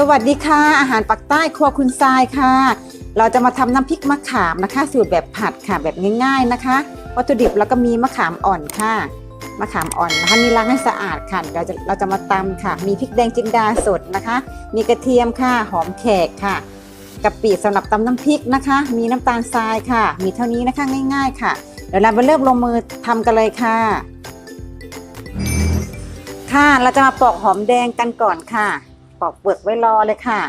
สวัสดีค่ะ อาหารปักใต้ครัวคุณทรายค่ะ เราจะมาทำน้ำพริกมะขามนะคะ สูตรแบบผัดค่ะแบบง่ายๆนะคะ วัตถุดิบแล้วก็มีมะขามอ่อนค่ะ มะขามอ่อนนะคะนี่ล้างให้สะอาดค่ะเราจะเราจะมาตำค่ะ มีพริกแดงจินดาสดนะคะ มีกระเทียมค่ะหอมแขกค่ะกะปิสำหรับตำน้ำพริกนะคะ มีน้ำตาลทรายค่ะ มีเท่านี้นะคะง่าย ๆ ค่ะ เดี๋ยวเราไปเริ่มลงมือทำกันเลยค่ะ ค่ะเราจะมาปอกหอมแดงกันก่อนค่ะ ปอกเปลือกไว้รอเลยค่ะ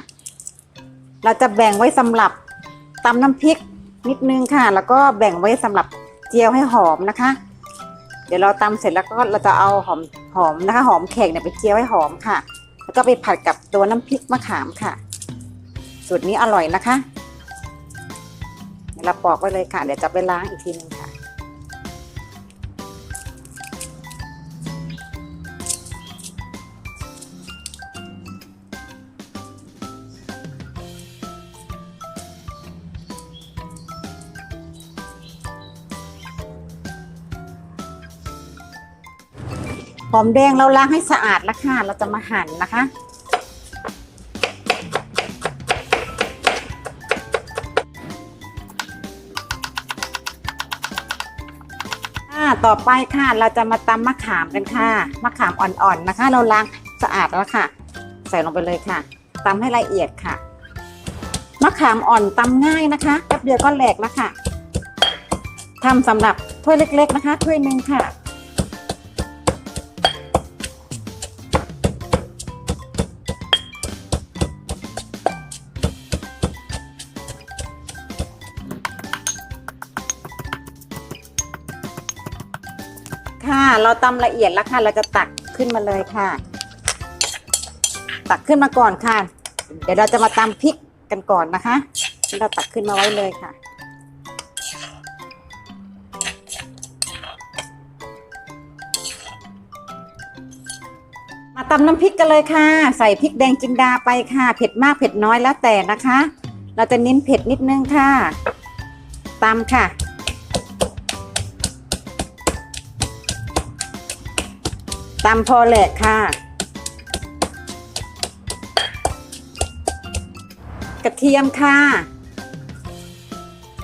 เราจะแบ่งไว้สำหรับตำน้ำพริกนิดนึงค่ะ แล้วก็แบ่งไว้สำหรับเจียวให้หอมนะคะ เดี๋ยวเราตำเสร็จแล้วก็เราจะเอาหอมหอมนะคะ หอมแขกเนี่ยไปเจียวให้หอมค่ะ แล้วก็ไปผัดกับตัวน้ำพริกมะขามค่ะ สูตรนี้อร่อยนะคะเดี๋ยวเราปอกไว้เลยค่ะ เดี๋ยวจะไปล้างอีกทีนึง หอมแดงเราล้างให้สะอาดแล้วค่ะ เราจะมาหั่นนะคะอ่าต่อไปค่ะเราจะมาตำมะขามกันค่ะ มะขามอ่อนๆนะคะ เราล้างสะอาดแล้วค่ะ ใส่ลงไปเลยค่ะตำให้ละเอียดค่ะ มะขามอ่อนตำง่ายนะคะแป๊บเดียวก็แหลกแล้วค่ะทำสำหรับถ้วยเล็ก ๆ นะคะถ้วยหนึ่งค่ะ ค่ะ เราตำละเอียดแล้วค่ะ เราจะตักขึ้นมาเลยค่ะ ตักขึ้นมาก่อนค่ะ เดี๋ยวเราจะมาตำพริกกันก่อนนะคะ เราตักขึ้นมาไว้เลยค่ะ มาตำน้ำพริกกันเลยค่ะ ใส่พริกแดงจินดาไปค่ะ เผ็ดมากเผ็ดน้อยแล้วแต่นะคะ เราจะเน้นเผ็ดนิดนึงค่ะตำค่ะ ตำพอแหลกค่ะ กระเทียมค่ะ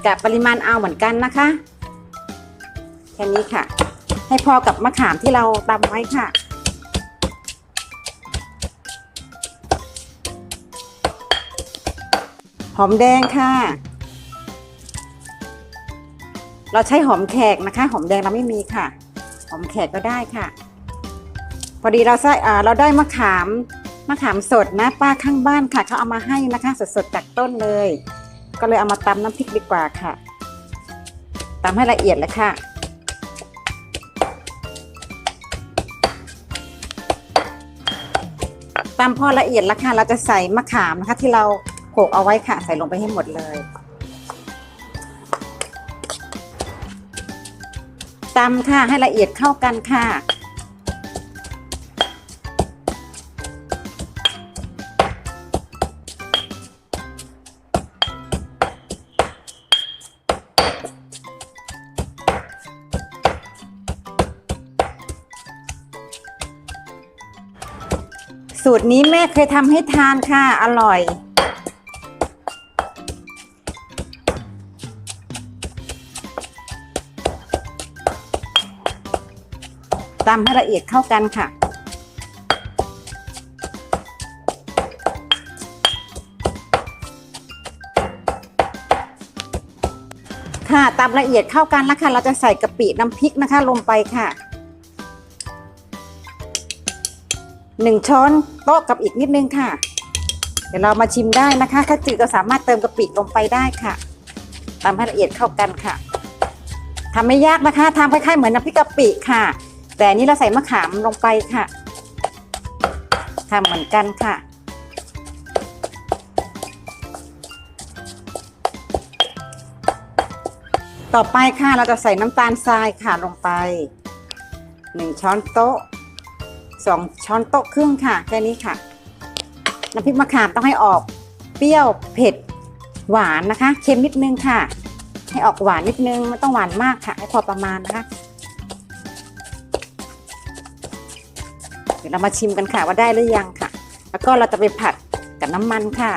กะปริมาณเอาเหมือนกันนะคะ แค่นี้ค่ะ ให้พอกับมะขามที่เราตำไว้ค่ะ หอมแดงค่ะ เราใช้หอมแขกนะคะ หอมแดงเราไม่มีค่ะ หอมแขกก็ได้ค่ะ อดีเราใส่เราได้มะขามมะขามสดนะป้าข้างบ้านค่ะเขาเอามาให้นะคะสดๆจากต้นเลย ก็เลยเอามาตำน้ำพริกดีกว่าค่ะตำให้ละเอียดเลยค่ะตำพอละเอียดแล้วค่ะเราจะใส่มะขามนะคะ ที่เราโขลกเอาไว้ค่ะ ใส่ลงไปให้หมดเลยตำค่ะให้ละเอียดเข้ากันค่ะ สูตรนี้แม่เคยทำให้ทานค่ะ อร่อย ตำให้ละเอียดเข้ากันค่ะ ค่ะตำละเอียดเข้ากันแล้วค่ะ เราจะใส่กะปิน้ำพริกนะคะ ลงไปค่ะหนึ่งช้อนโต๊ะกับอีกนิดนึงค่ะ เดี๋ยวเรามาชิมได้นะคะ ถ้าจืดก็สามารถเติมกะปิลงไปได้ค่ะตำให้ละเอียดเข้ากันค่ะทำไม่ยากนะคะทำคล้ายๆเหมือนน้ำพริกกะปิค่ะ แต่นนี้เราใส่มะขามลงไปค่ะทำเหมือนกันค่ะ ต่อไปค่ะเราจะใส่น้ำตาลทรายค่ะลงไปหนึ่งช้อนโต๊ะสองช้อนโต๊ะครึ่งค่ะแค่นี้ค่ะ น้ำพริกมะขามต้องให้ออกเปรี้ยวเผ็ดหวานนะคะ เค็มนิดนึงค่ะ ให้ออกหวานนิดนึงไม่ต้องหวานมากค่ะ ให้พอประมาณนะคะ เดี๋ยวเรามาชิมกันค่ะว่าได้หรือยังค่ะ แล้วก็เราจะไปผัดกับน้ำมันค่ะ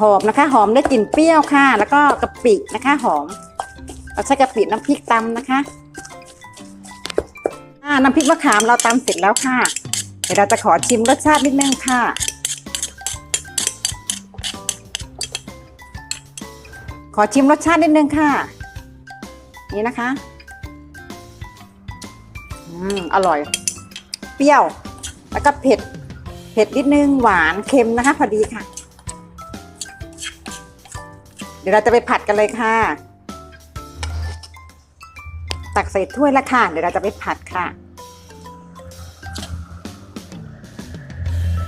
หอมนะคะ หอมได้กลิ่นเปรี้ยวค่ะ แล้วก็กะปินะคะ หอมเราใช้กะปิน้ำพริกตำนะคะอ่าน้ำพริกมะขามเราตำเสร็จแล้วค่ะ เดี๋ยวเราจะขอชิมรสชาตินิดนึงค่ะ ขอชิมรสชาตินิดนึงค่ะ นี่นะคะอืมอร่อย เปรี้ยว แล้วก็เผ็ด เผ็ดนิดนึงหวานเค็มนะคะ พอดีค่ะ ดี๋ยวเราจะไปผัดกันเลยค่ะ ตักใส่ถ้วยละค่ะ เดี๋ยวเราจะไปผัดค่ะ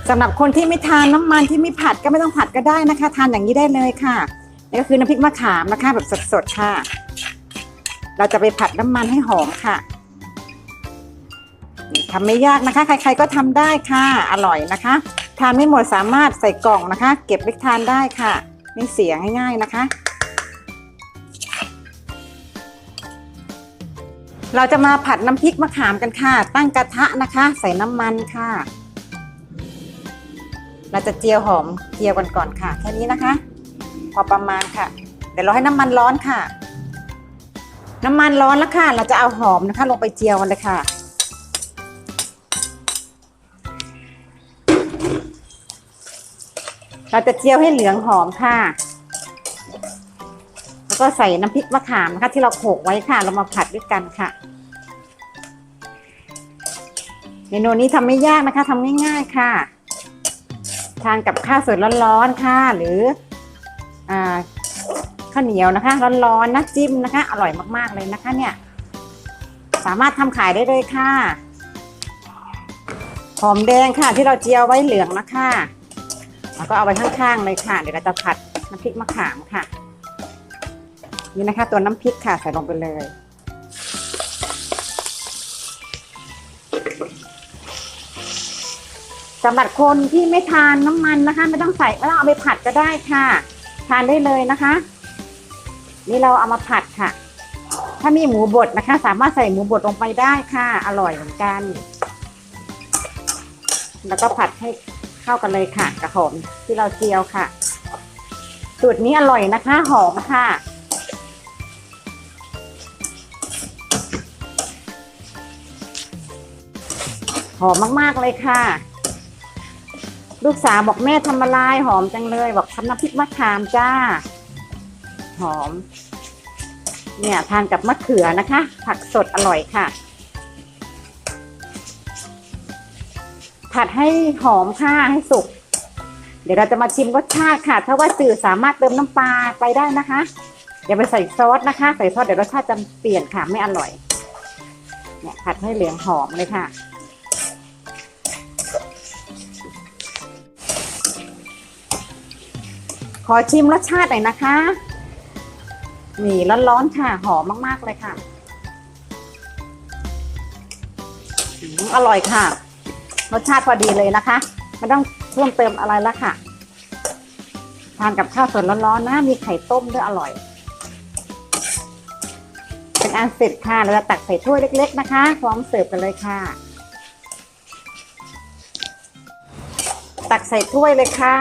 สำหรับคนที่ไม่ทานน้ำมันที่ไม่ผัดก็ไม่ต้องผัดก็ได้นะคะ ทานอย่างนี้ได้เลยค่ะนี่ก็คือน้ำพริกมะขามนะคะแบบสดๆค่ะ เราจะไปผัดน้ำมันให้หอมค่ะทำไม่ยากนะคะ ใคร ๆก็ทำได้ค่ะ อร่อยนะคะ ทานไม่หมดสามารถใส่กล่องนะคะ เก็บไว้ทานได้ค่ะ ไม่เสียง่ายๆนะคะ เราจะมาผัดน้ำพริกมะขามกันค่ะ ตั้งกระทะนะคะ ใส่น้ำมันค่ะ เราจะเจียวหอมเจียวกันก่อนค่ะแค่นี้นะคะ พอประมาณค่ะ เดี๋ยวเราให้น้ำมันร้อนค่ะ น้ำมันร้อนแล้วค่ะ เราจะเอาหอมนะคะ ลงไปเจียวกันเลยค่ะ เราจะเจียวให้เหลืองหอมค่ะ แล้วก็ใส่น้ำพริกมะขามนะคะที่เราโขลกไว้ค่ะ เรามาผัดด้วยกันค่ะ เมนูนี้ทำไม่ยากนะคะทำง่ายๆค่ะ ทานกับข้าวสวยร้อนๆค่ะ หรืออข้าวเหนียวนะคะ ร้อนๆนะจิ้มนะคะ อร่อยมากๆเลยนะคะ เนี่ย สามารถทำขายได้เลยค่ะหอมแดงค่ะที่เราเจียวไว้เหลืองนะคะ แล้วก็เอาไว้ข้างๆเลยค่ะ เดี๋ยวเราจะผัดน้ำพริกมะขามค่ะ นี่นะคะ ตัวน้ำพริกค่ะ ใส่ลงไปเลยสำหรับคนที่ไม่ทานน้ำมันนะคะ ไม่ต้องใส่ไม่ต้องเอาไปผัดก็ได้ค่ะ ทานได้เลยนะคะ นี่เราเอามาผัดค่ะ ถ้ามีหมูบดนะคะ สามารถใส่หมูบดลงไปได้ค่ะ อร่อยเหมือนกัน แล้วก็ผัดให้ เข้ากันเลยค่ะกระหอมที่เราเจียวค่ะ สูตรนี้อร่อยนะคะ หอมค่ะ หอมมากๆเลยค่ะ ลูกสาวบอกแม่ทำอะไรหอมจังเลย บอกทำน้ำพริกมะขามจ้า หอม เนี่ยทานกับมะเขือนะคะ ผักสดอร่อยค่ะ ผัดให้หอมค่ะให้สุก เดี๋ยวเราจะมาชิมรสชาติค่ะ ถ้าว่าจืดสามารถเติมน้ำปลาไปได้นะคะอย่าไปใส่ซอสนะคะ ใส่ซอสเดี๋ยวรสชาติจะเปลี่ยนค่ะไม่อร่อยเนี่ยผัดให้เหลืองหอมเลยค่ะ ขอชิมรสชาติหน่อยนะคะนี่ร้อนๆค่ะหอมมากๆเลยค่ะอืมอร่อยค่ะ รสชาติพอดีเลยนะคะ ไม่ต้องเพิ่มเติมอะไรแล้วค่ะ ทานกับข้าวสดร้อนๆนะ มีไข่ต้มด้วยอร่อย เป็นอันเสร็จค่ะเราจะตักใส่ถ้วยเล็ก ๆ นะคะ พร้อมเสิร์ฟกันเลยค่ะ ตักใส่ถ้วยเลยค่ะ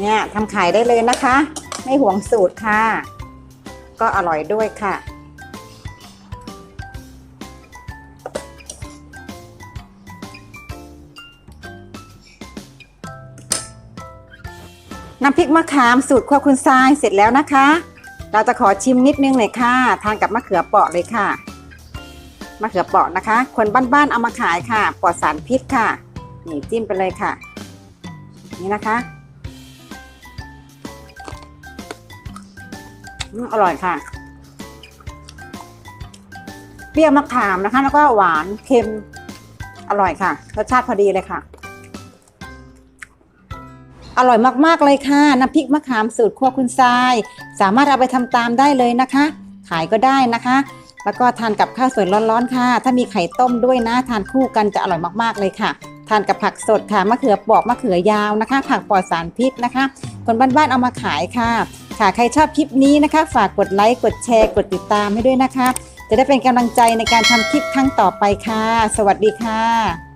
เนี่ยทำขายได้เลยนะคะ ไม่หวงสูตรค่ะ ก็อร่อยด้วยค่ะ น้ำพริกมะขามสูตรครัวคุณทรายเสร็จแล้วนะคะ เราจะขอชิมนิดนึงเลยค่ะ ทานกับมะเขือเปราะเลยค่ะ มะเขือเปราะนะคะ คนบ้านๆเอามาขายค่ะ ปลอดสารพิษค่ะ นี่จิ้มไปเลยค่ะ นี่นะคะอืมอร่อยค่ะ เปรี้ยวมะขามนะคะ แล้วก็หวานเค็ม อร่อยค่ะ รสชาติพอดีเลยค่ะ อร่อยมากๆเลยค่ะ น้ำพริกมะขามสูตรครัวคุณทราย สามารถเอาไปทำตามได้เลยนะคะ ขายก็ได้นะคะ แล้วก็ทานกับข้าวสวยร้อนๆค่ะ ถ้ามีไข่ต้มด้วยนะ ทานคู่กันจะอร่อยมากๆเลยค่ะ ทานกับผักสดค่ะ มะเขือปอกมะเขือยาวนะคะ ผักปลอดสารพิษนะคะ คนบ้านๆเอามาขายค่ะ ค่ะใครชอบคลิปนี้นะคะ ฝากกดไลค์กดแชร์กดติดตามให้ด้วยนะคะ จะได้เป็นกำลังใจในการทำคลิปครั้งต่อไปค่ะ สวัสดีค่ะ